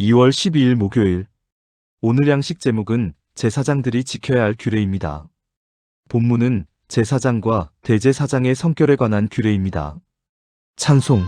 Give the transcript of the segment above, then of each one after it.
2월 12일 목요일. 오늘 양식 제목은 제사장들이 지켜야 할 규례입니다. 본문은 제사장과 대제사장의 성결에 관한 규례입니다. 찬송.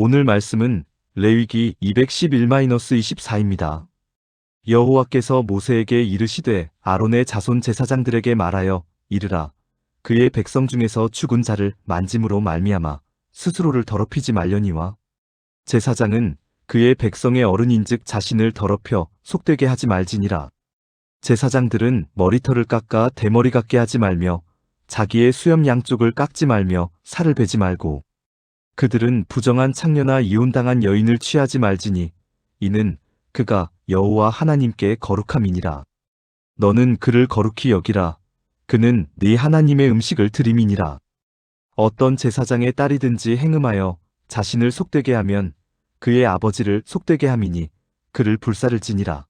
오늘 말씀은 레위기 211-24입니다. 여호와께서 모세에게 이르시되 아론의 자손 제사장들에게 말하여 이르라 그의 백성 중에서 죽은 자를 만짐으로 말미암아 스스로를 더럽히지 말려니와 제사장은 그의 백성의 어른인즉 자신을 더럽혀 속되게 하지 말지니라 제사장들은 머리털을 깎아 대머리 같게 하지 말며 자기의 수염 양쪽을 깎지 말며 살을 베지 말고 그들은 부정한 창녀나 이혼당한 여인을 취하지 말지니 이는 그가 여호와 하나님께 거룩함이니라. 너는 그를 거룩히 여기라. 그는 네 하나님의 음식을 드림이니라. 어떤 제사장의 딸이든지 행음하여 자신을 속되게 하면 그의 아버지를 속되게 함이니 그를 불사를 지니라.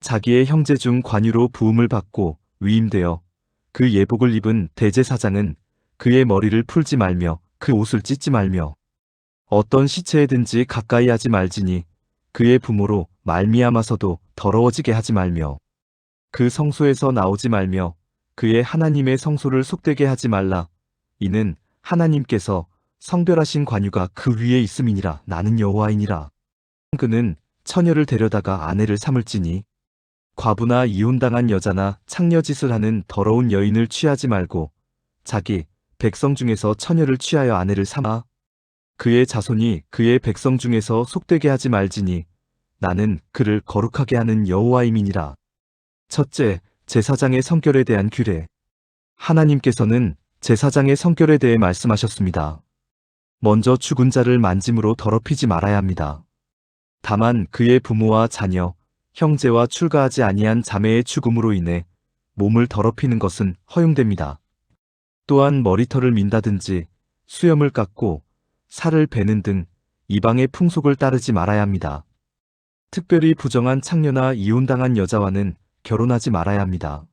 자기의 형제 중 관유로 부음을 받고 위임되어 그 예복을 입은 대제사장은 그의 머리를 풀지 말며 그 옷을 찢지 말며 어떤 시체에든지 가까이 하지 말지니 그의 부모로 말미암아서도 더러워지게 하지 말며 그 성소에서 나오지 말며 그의 하나님의 성소를 속되게 하지 말라. 이는 하나님께서 성별하신 관유가 그 위에 있음이니라. 나는 여호와이니라. 그는 처녀를 데려다가 아내를 삼을지니 과부나 이혼당한 여자나 창녀짓을 하는 더러운 여인을 취하지 말고 자기 백성 중에서 처녀를 취하여 아내를 삼아 그의 자손이 그의 백성 중에서 속되게 하지 말지니 나는 그를 거룩하게 하는 여호와임이니라. 첫째, 제사장의 성결에 대한 규례. 하나님께서는 제사장의 성결에 대해 말씀하셨습니다. 먼저 죽은 자를 만짐으로 더럽히지 말아야 합니다. 다만 그의 부모와 자녀, 형제와 출가하지 아니한 자매의 죽음으로 인해 몸을 더럽히는 것은 허용됩니다. 또한 머리털을 민다든지 수염을 깎고 살을 베는 등 이방의 풍속을 따르지 말아야 합니다. 특별히 부정한 창녀나 이혼당한 여자와는 결혼하지 말아야 합니다.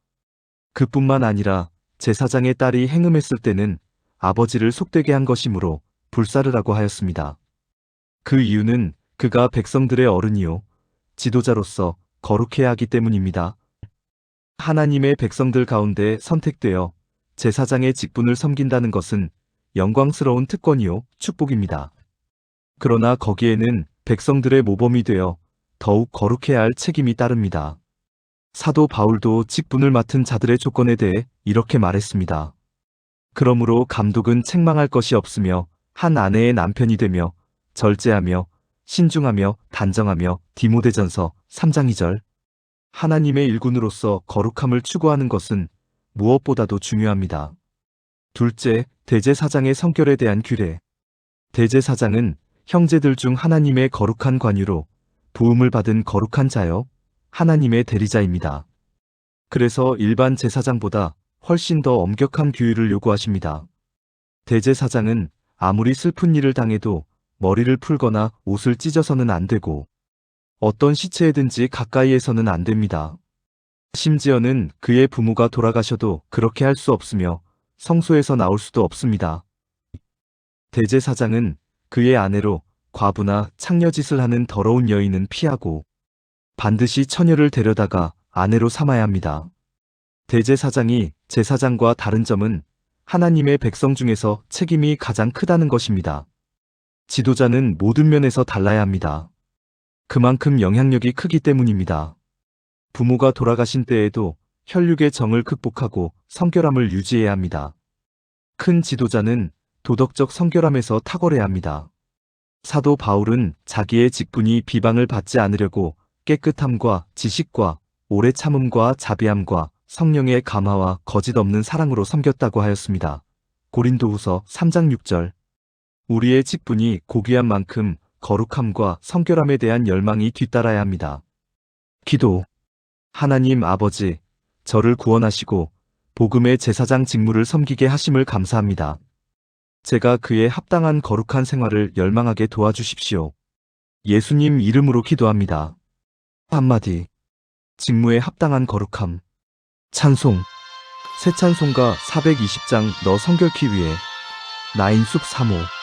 그뿐만 아니라 제사장의 딸이 행음했을 때는 아버지를 속되게 한 것이므로 불사르라고 하였습니다. 그 이유는 그가 백성들의 어른이요 지도자로서 거룩해야 하기 때문입니다. 하나님의 백성들 가운데 선택되어 제사장의 직분을 섬긴다는 것은 영광스러운 특권이요 축복입니다. 그러나 거기에는 백성들의 모범이 되어 더욱 거룩해야 할 책임이 따릅니다. 사도 바울도 직분을 맡은 자들의 조건에 대해 이렇게 말했습니다. 그러므로 감독은 책망할 것이 없으며 한 아내의 남편이 되며 절제하며 신중하며 단정하며 디모데전서 3장 2절 하나님의 일군으로서 거룩함을 추구하는 것은 무엇보다도 중요합니다. 둘째, 대제사장의 성결에 대한 규례. 대제사장은 형제들 중 하나님의 거룩한 관유로 부음을 받은 거룩한 자여 하나님의 대리자입니다. 그래서 일반 제사장보다 훨씬 더 엄격한 규율을 요구하십니다. 대제사장은 아무리 슬픈 일을 당해도 머리를 풀거나 옷을 찢어서는 안 되고 어떤 시체에든지 가까이에서는 안 됩니다. 심지어는 그의 부모가 돌아가셔도 그렇게 할 수 없으며 성소에서 나올 수도 없습니다. 대제사장은 그의 아내로 과부나 창녀짓을 하는 더러운 여인은 피하고 반드시 처녀를 데려다가 아내로 삼아야 합니다. 대제사장이 제사장과 다른 점은 하나님의 백성 중에서 책임이 가장 크다는 것입니다. 지도자는 모든 면에서 달라야 합니다. 그만큼 영향력이 크기 때문입니다. 부모가 돌아가신 때에도 혈육의 정을 극복하고 성결함을 유지해야 합니다. 큰 지도자는 도덕적 성결함에서 탁월해야 합니다. 사도 바울은 자기의 직분이 비방을 받지 않으려고 깨끗함과 지식과 오래 참음과 자비함과 성령의 감화와 거짓 없는 사랑으로 섬겼다고 하였습니다. 고린도후서 3장 6절. 우리의 직분이 고귀한 만큼 거룩함과 성결함에 대한 열망이 뒤따라야 합니다. 기도. 하나님 아버지, 저를 구원하시고 복음의 제사장 직무를 섬기게 하심을 감사합니다. 제가 그에 합당한 거룩한 생활을 열망하게 도와주십시오. 예수님 이름으로 기도합니다. 한마디. 직무에 합당한 거룩함. 찬송. 새 찬송가 420장 너 성결케 위해. 나인숙 3호.